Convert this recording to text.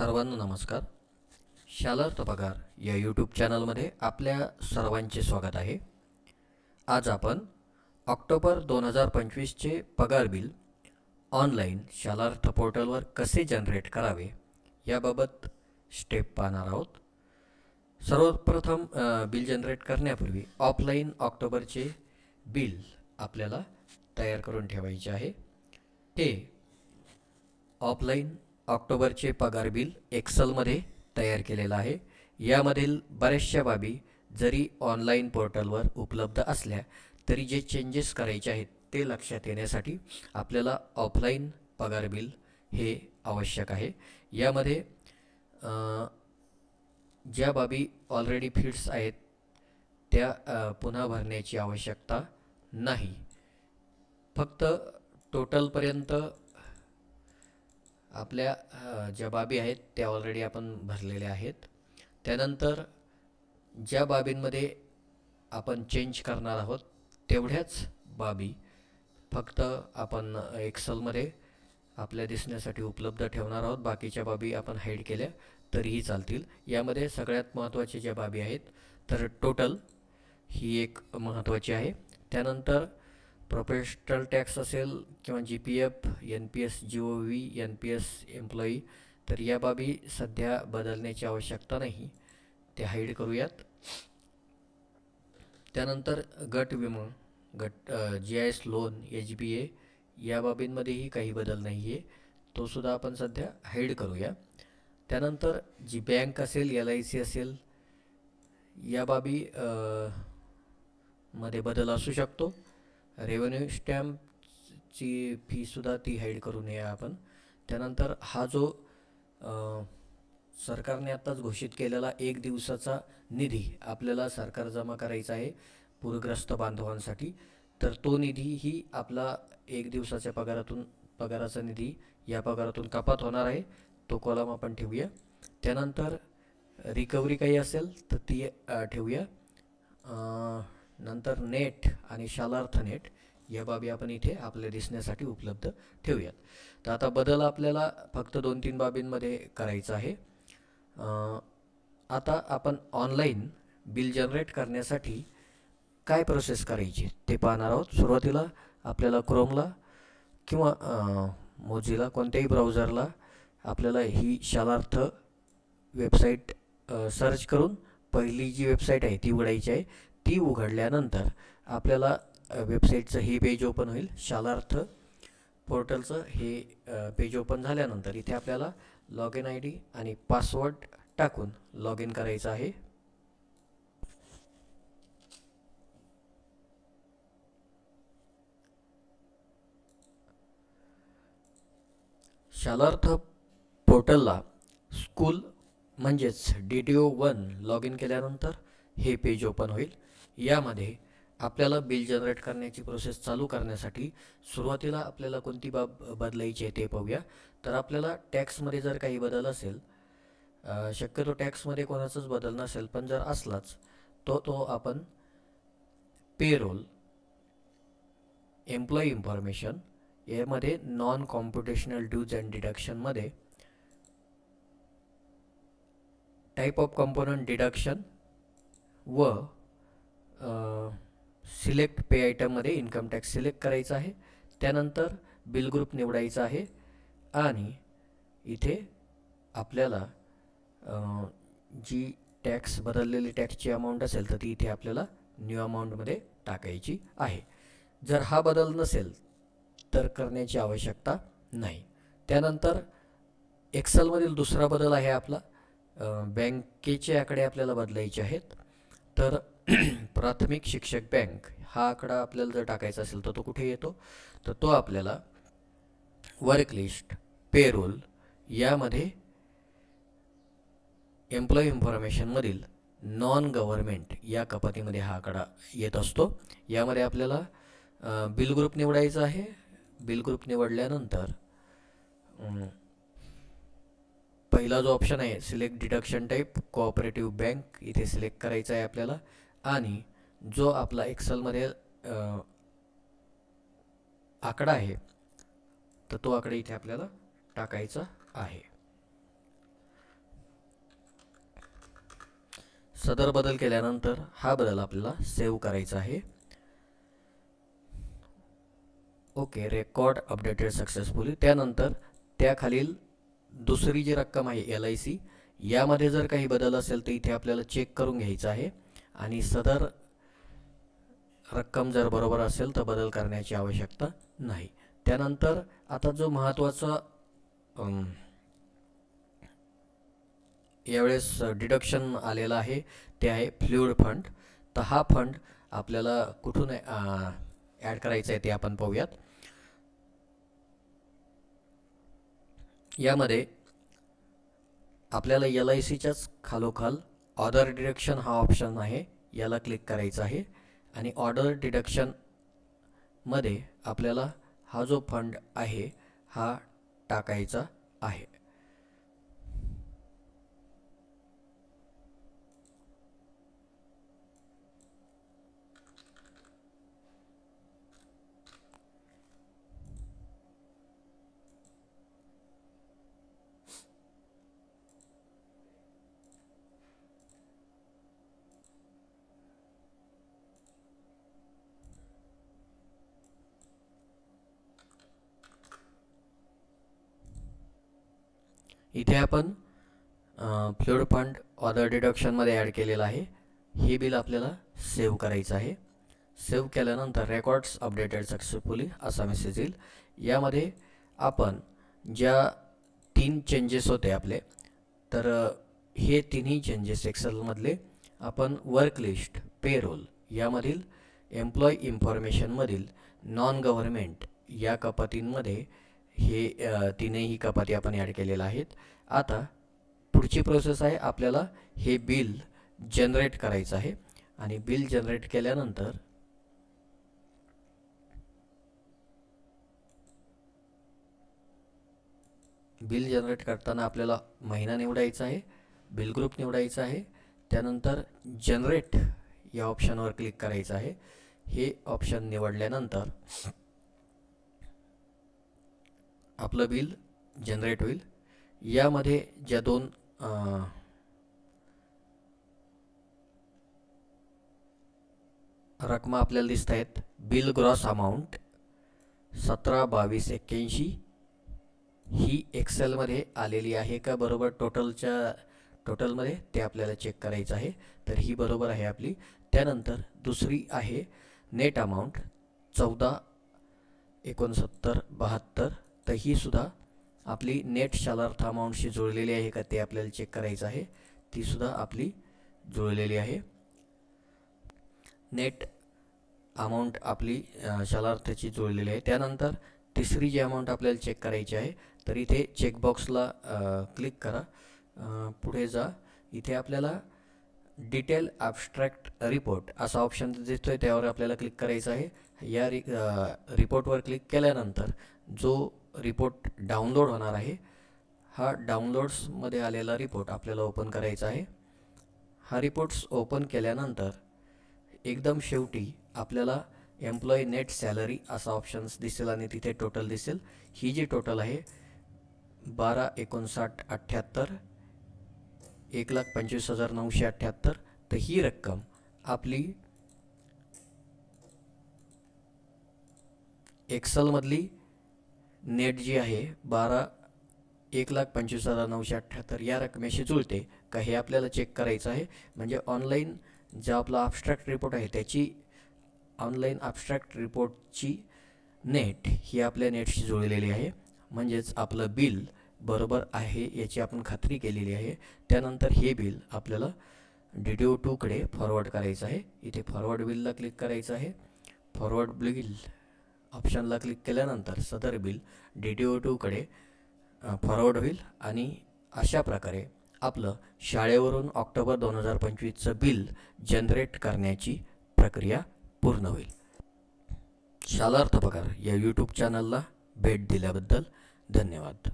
सर्वांना नमस्कार. शालार्थ पगार या यूट्यूब चॅनलमध्ये आपल्या सर्वांचे स्वागत आहे. आज आपण ऑक्टोबर दोन हजार पंचवीसचे पगार बिल ऑनलाईन शालार्थ पोर्टलवर कसे जनरेट करावे याबाबत स्टेप पाहणार आहोत. सर्वप्रथम बिल जनरेट करण्यापूर्वी ऑफलाईन ऑक्टोबरचे बिल आपल्याला तयार करून ठेवायचे आहे. ते ऑफलाईन ऑक्टोबरचे पगार बिल एक्सेलमध्ये तयार केलेलं आहे. यामधील बऱ्याचशा बाबी जरी ऑनलाईन पोर्टलवर उपलब्ध असल्या तरी जे चेंजेस करायचे आहेत ते लक्षात येण्यासाठी आपल्याला ऑफलाईन पगार बिल हे आवश्यक आहे. यामध्ये ज्या बाबी ऑलरेडी फिट्स आहेत त्या पुन्हा भरण्याची आवश्यकता नाही. फक्त टोटलपर्यंत आपल्या ज्या बाबी आहेत त्या ऑलरेडी आपण भरलेल्या आहेत. त्यानंतर ज्या बाबींमध्ये आपण चेंज करणार आहोत तेवढ्याच बाबी फक्त आपण एक्सलमध्ये आपल्या दिसण्यासाठी उपलब्ध ठेवणार आहोत. बाकीच्या बाबी आपण हाईड केल्या तरीही चालतील. यामध्ये सगळ्यात महत्त्वाच्या ज्या बाबी आहेत तर टोटल ही एक महत्त्वाची आहे. त्यानंतर प्रोफेशनल टॅक्स असेल किंवा G P F N P S G O V N P S employee तर या बाबी सध्या बदलण्याची आवश्यकता नाही. ते हाईड करूयात. त्यानंतर गट विमा गट G I S loan H B A या बाबींमध्येही काही बदल नाही आहे तो सुद्धा आपण सध्या हाईड करूया. त्यानंतर जी बँक असेल एल आय सी असेल या बाबी मध्ये बदल असू शकतो. रेव्हेन्यू स्टॅम्पची फीसुद्धा ती हाईड करू नये आपण. त्यानंतर हा जो सरकारने आत्ताच घोषित केलेला एक दिवसाचा निधी आपल्याला सरकार जमा करायचा आहे पूरग्रस्त बांधवांसाठी तर तो निधी ही आपला एक दिवसाच्या पगारातून पगाराचा निधी या पगारातून कपात होणार आहे. तो कॉलम आपण ठेवूया. त्यानंतर रिकव्हरी काही असेल तर ती ठेवूया. नंतर नेट आणि शालार्थ नेट या बाबी आपण इथे आपल्या दिसण्यासाठी उपलब्ध ठेवूयात. तर आता बदल आपल्याला फक्त दोन तीन बाबींमध्ये करायचा आहे. आता आपण ऑनलाईन बिल जनरेट करण्यासाठी काय प्रोसेस करायची ते पाहणार आहोत. सुरुवातीला आपल्याला क्रोमला किंवा मोजीला कोणत्याही ब्राउझरला आपल्याला ही शालार्थ वेबसाईट सर्च करून पहिली जी वेबसाईट आहे ती उघडायची आहे. ती उघडल्यानंतर आपल्याला वेबसाईटचं हे पेज ओपन होईल. शालार्थ पोर्टलचं हे पेज ओपन झाल्यानंतर इथे आपल्याला लॉग इन आय डी आणि पासवर्ड टाकून लॉग इन करायचं आहे. शालार्थ पोर्टलला स्कूल म्हणजेच D T O one log in केल्यानंतर हे पेज ओपन होईल. यामध्ये आपल्याला बिल जनरेट करण्याची प्रोसेस चालू करण्यासाठी सुरुवातीला आपल्याला कोणती बाब बदलायची आहे ते पाहूया. तर आपल्याला टॅक्समध्ये जर काही बदल असेल शक्यतो टॅक्समध्ये कोणाचाच बदल नसेल पण जर असलाच तो तो आपण पेरोल एम्प्लॉई इन्फॉर्मेशन यामध्ये नॉन कॉम्प्युटेशनल ड्यूज अँड डिडक्शनमध्ये टाईप ऑफ कॉम्पोनंट डिडक्शन व सिलेक्ट पे आयटममध्ये इन्कम टॅक्स सिलेक्ट करायचा आहे. त्यानंतर बिल ग्रुप निवडायचा आहे. आणि इथे आपल्याला जी टॅक्स बदललेली टॅक्सची अमाऊंट असेल तर ती इथे आपल्याला न्यू अमाऊंटमध्ये टाकायची आहे. जर हा बदल नसेल तर करण्याची आवश्यकता नाही. त्यानंतर एक्सेलमधील दुसरा बदल आहे आपला. बँकेचे आकडे आपल्याला बदलायचे आहेत. तर प्राथमिक शिक्षक बँक हा आकडा आपल्याला जर टाकायचा असेल तर तो कुठे येतो? तर तो आपल्याला वर्क लिस्ट पेरोल यामध्ये एम्प्लॉई इन्फॉर्मेशनमधील नॉन गव्हर्मेंट या कपातीमध्ये हा आकडा येत असतो. यामध्ये आपल्याला बिल ग्रुप निवडायचा आहे. बिल ग्रुप निवडल्यानंतर पहिला जो ऑप्शन आहे select deduction type cooperative bank इथे सिलेक्ट करायचा आहे आपल्याला. आणि जो आपला एक्सेलमध्ये आकडा आहे तर तो आकडा इथे आपल्याला टाकायचा आहे. सदर बदल केल्यानंतर हा बदल आपल्याला सेव्ह करायचा आहे. ओके रेकॉर्ड अपडेटेड सक्सेसफुली त्यानंतर त्याखालील दुसरी जी रक्कम आहे एल आय सी यामध्ये जर काही बदल असेल तर इथे आपल्याला चेक करून घ्यायचं आहे. आणि सदर रक्कम जर बरोबर असेल तर बदल करण्याची आवश्यकता नाही. त्यानंतर आता जो महत्त्वाचा यावेळेस डिडक्शन आलेला आहे ते आहे फ्लुइड फंड तर हा फंड आपल्याला कुठून ॲड करायचा आहे ते आपण पाहूयात. यामध्ये आपल्याला एल आय सीच्याच खालोखाल ऑर्डर डिडक्शन हा ऑप्शन आहे याला क्लिक करायचा आहे. आणि ऑर्डर डिडक्शनमध्ये आपल्याला हा जो फंड आहे हा टाकायचा आहे. इथे आपण फ्लोड फंड ऑदर डिडक्शनमध्ये ॲड केलेलं आहे. हे बिल आपल्याला सेव्ह करायचं आहे. सेव्ह केल्यानंतर रेकॉर्ड्स अपडेटेड सक्सेसफुली असा मेसेज येईल. यामध्ये आपण ज्या तीन चेंजेस होते आपले तर हे तिन्ही चेंजेस एक्सेलमधले आपण वर्क लिस्ट पेरोल यामधील एम्प्लॉय इन्फॉर्मेशनमधील नॉन गव्हर्मेंट या कपातींमध्ये हे तिनेही तीनही कपाती आपण ॲड केलेल्या आहेत. आता पुढची प्रोसेस आहे आपल्याला हे बिल जनरेट करायचं आहे. आणि बिल जनरेट केल्यानंतर बिल जनरेट करताना आपल्याला महिना निवडायचा आहे बिल ग्रुप निवडायचा आहे. त्यानंतर जनरेट या ऑप्शनवर क्लिक करायचं आहे. हे ऑप्शन निवडल्यानंतर आपलं बिल जनरेट होईल. यामध्ये ज्या दोन रकमा आपल्याला दिसत आहेत बिल ग्रॉस अमाऊंट सतरा बावीस एक्क्याऐंशी ही एक्सेलमध्ये आलेली आहे का बरोबर? टोटलच्या टोटलमध्ये ते आपल्याला चेक करायचं आहे. तर ही बरोबर आहे आपली. त्यानंतर दुसरी आहे नेट अमाऊंट चौदा एकोणसत्तर बहात्तर तर ही सुद्धा आपली नेट शालार्थ अमाऊंटशी जुळलेली आहे का ते आपल्याला चेक करायचं आहे. ती सुद्धा आपली जुळलेली आहे. नेट अमाऊंट आपली शालार्थाची जुळलेली आहे. त्यानंतर तिसरी जी अमाऊंट आपल्याला चेक करायची आहे तर इथे चेकबॉक्सला क्लिक करा. पुढे जा. इथे आपल्याला डिटेल ॲबस्ट्रॅक्ट रिपोर्ट असा ऑप्शन दिसतोय त्यावर आपल्याला क्लिक करायचं आहे. या रि रिपोर्टवर क्लिक केल्यानंतर जो रिपोर्ट डाउनलोड होणार आहे. हा डाउनलोड्समध्ये आलेला रिपोर्ट आपल्याला ओपन करायचा आहे. हा रिपोर्ट्स ओपन केल्यानंतर एकदम शेवटी आपल्याला एम्प्लॉई नेट सॅलरी असा ऑप्शन्स दिसेल आणि तिथे टोटल दिसेल. ही जी टोटल आहे बारा एकोणसाठ अठ्ठ्याहत्तर एक लाख पंचवीस हजार नऊशे अठ्ठ्याहत्तर तर ही रक्कम आपली एक्सलमधली नेट जी आहे बारा एक लाख पंचवीस हजार नऊशे अठ्ठ्याहत्तर. या रकमेशी जुळते. का हे आपल्याला चेक करायचं आहे? म्हणजे ऑनलाईन जो आपला abstract रिपोर्ट आहे त्याची ऑनलाईन abstract रिपोर्टची नेट ही आपल्या नेटशी जुळलेली आहे. म्हणजेच आपलं बिल बरोबर आहे याची आपण खात्री केलेली आहे. त्यानंतर हे बिल आपल्याला डी डी ओ टूकडे फॉरवर्ड करायचं आहे. इथे फॉरवर्ड बिलला क्लिक करायचं आहे. फॉरवर्ड बिल ऑप्शनला क्लिक केल्यानंतर सदर बिल डी डी ओ टूकडे फॉरवर्ड होईल आणि अशा प्रकारे आपलं शाळेवरून ऑक्टोबर दोन हजार पंचवीसचं बिल जनरेट करण्याची प्रक्रिया पूर्ण होईल. शालार्थ पगार या यूट्यूब चॅनलला भेट दिल्याबद्दल धन्यवाद.